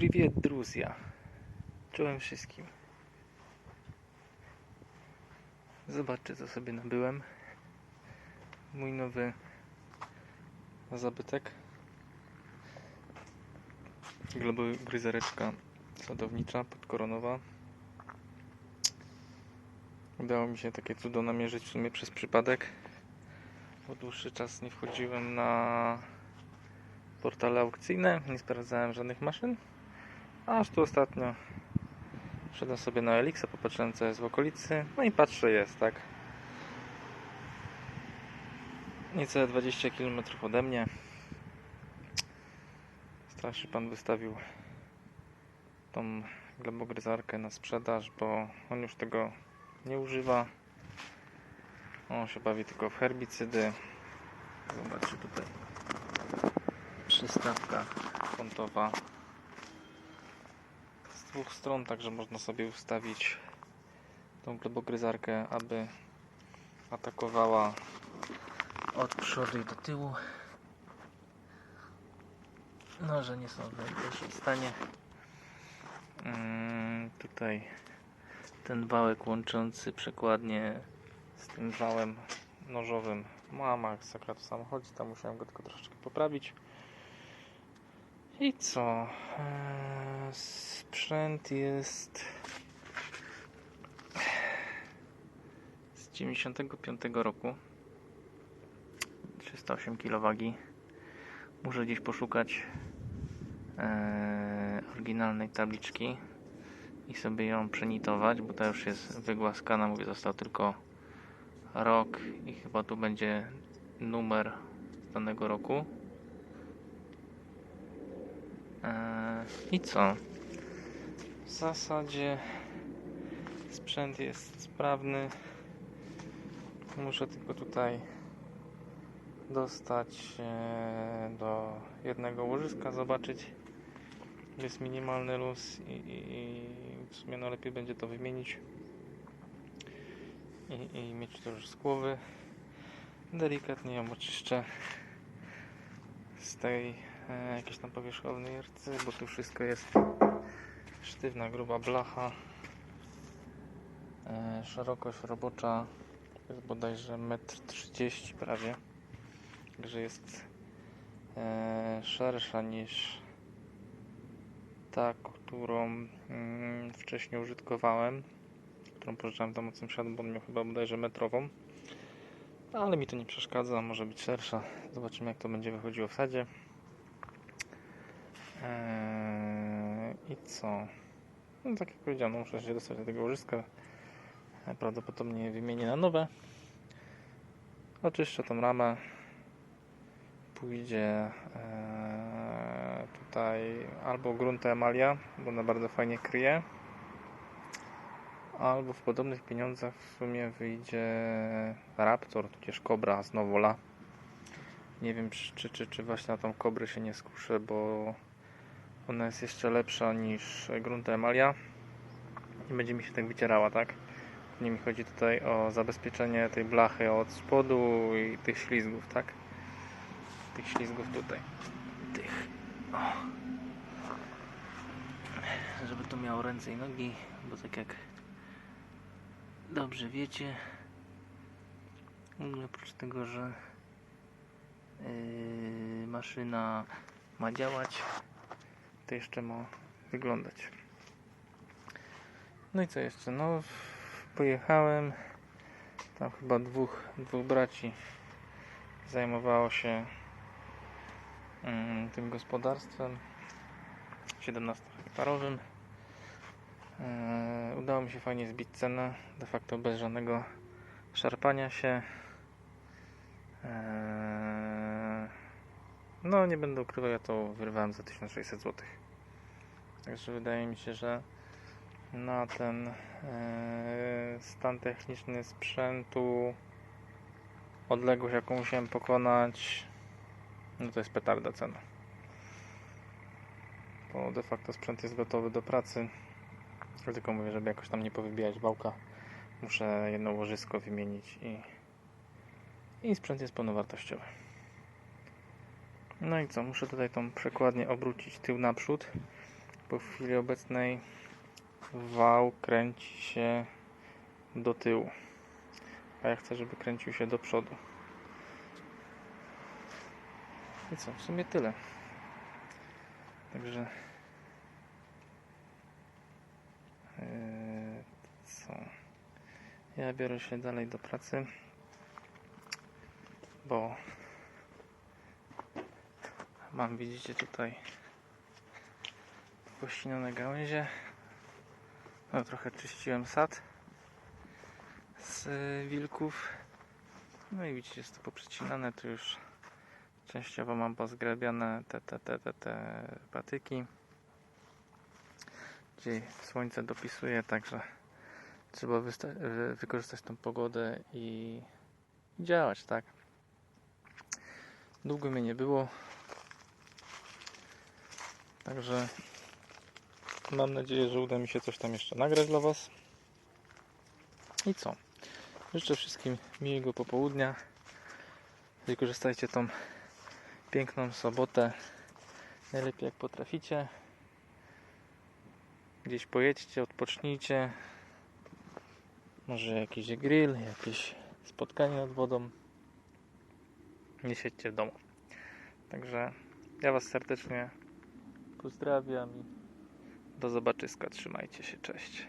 Привет, друзья! Czołem wszystkim. Zobaczcie, co sobie nabyłem. Mój nowy zabytek. Globogryzereczka sadownicza podkoronowa. Udało mi się takie cudo namierzyć w sumie przez przypadek. Po dłuższy czas nie wchodziłem na portale aukcyjne, nie sprawdzałem żadnych maszyn. Aż tu ostatnio wszedłem sobie na Elixa, popatrzyłem co jest w okolicy, no i patrzę jest, tak. Niecałe 20 km ode mnie. Starszy pan wystawił tą glebogryzarkę na sprzedaż, bo on już tego nie używa. On się bawi tylko w herbicydy. Zobaczcie tutaj przystawka kątowa dwóch stron, także można sobie ustawić tą glebogryzarkę, aby atakowała od przodu i do tyłu. No, że nie są w najgorszym stanie. Mm, tutaj ten wałek łączący przekładnie z tym wałem nożowym ma masakra w samochodzie, tam musiałem go tylko troszeczkę poprawić. I co? Eee, Sprzęt jest z 95 roku. 308 kg. Muszę gdzieś poszukać eee, oryginalnej tabliczki i sobie ją przenitować, bo ta już jest wygłaskana. Mówię, został tylko rok i chyba tu będzie numer danego roku. Eee, I co? W zasadzie sprzęt jest sprawny. Muszę tylko tutaj dostać do jednego łożyska, zobaczyć. Jest minimalny luz i, i, i w sumie no lepiej będzie to wymienić i, i mieć to już z głowy. Delikatnie ją oczyszczę z tej e, jakiejś tam powierzchownej rcy, bo tu wszystko jest sztywna, gruba blacha. E, szerokość robocza jest bodajże 1,30 m prawie. Także jest e, szersza niż ta, którą mm, wcześniej użytkowałem, którą pożyczałem tam od sąsiada, bo on miał chyba bodajże metrową. Ale mi to nie przeszkadza, może być szersza. Zobaczymy jak to będzie wychodziło w sadzie. Eee, I co? No tak jak powiedziałem, no muszę się dostać do tego łożyska. Prawdopodobnie wymienię na nowe. Oczyszczę tą ramę. Pójdzie e, tutaj albo grunt emalia, bo ona bardzo fajnie kryje. Albo w podobnych pieniądzach w sumie wyjdzie Raptor, tudzież Cobra z Nowola. Nie wiem, czy, czy, czy właśnie na tą Kobrę się nie skuszę, bo ona jest jeszcze lepsza niż grunt emalia i będzie mi się tak wycierała, tak? Nie mi chodzi tutaj o zabezpieczenie tej blachy od spodu i tych ślizgów, tak? Tych ślizgów tutaj. Tych. O. Żeby to miało ręce i nogi, bo tak jak dobrze wiecie, oprócz tego, że yy, maszyna ma działać, to jeszcze ma wyglądać. No i co jeszcze? No, pojechałem. Tam chyba dwóch, dwóch braci zajmowało się mm, tym gospodarstwem 17 hektarowym. Yy, udało mi się fajnie zbić cenę, de facto bez żadnego szarpania się. Yy, no, nie będę ukrywał, ja to wyrwałem za 1600 zł. Także wydaje mi się, że na ten e, stan techniczny sprzętu, odległość jaką musiałem pokonać, no to jest petarda cena. Bo de facto sprzęt jest gotowy do pracy. Tylko mówię, żeby jakoś tam nie powybijać wałka, muszę jedno łożysko wymienić i, i sprzęt jest pełnowartościowy. No i co, muszę tutaj tą przekładnię obrócić tył naprzód bo w chwili obecnej wał kręci się do tyłu, a ja chcę, żeby kręcił się do przodu. I co, w sumie tyle. Także Eee, co? Ja biorę się dalej do pracy, bo mam, widzicie tutaj pościnone gałęzie. No, trochę czyściłem sad z y, wilków. No i widzicie, jest to poprzecinane, tu już częściowo mam pozgrabiane te, te, te, te, te patyki gdzie słońce dopisuje, także trzeba wykorzystać tą pogodę i działać, tak? Długo mnie nie było, także mam nadzieję, że uda mi się coś tam jeszcze nagrać dla Was. I co? Życzę wszystkim miłego popołudnia. Wykorzystajcie tą piękną sobotę najlepiej jak potraficie. Gdzieś pojedźcie, odpocznijcie. Może jakiś grill, jakieś spotkanie nad wodą. Nie siedźcie w domu. Także ja Was serdecznie pozdrawiam do zobaczyska. Trzymajcie się, cześć.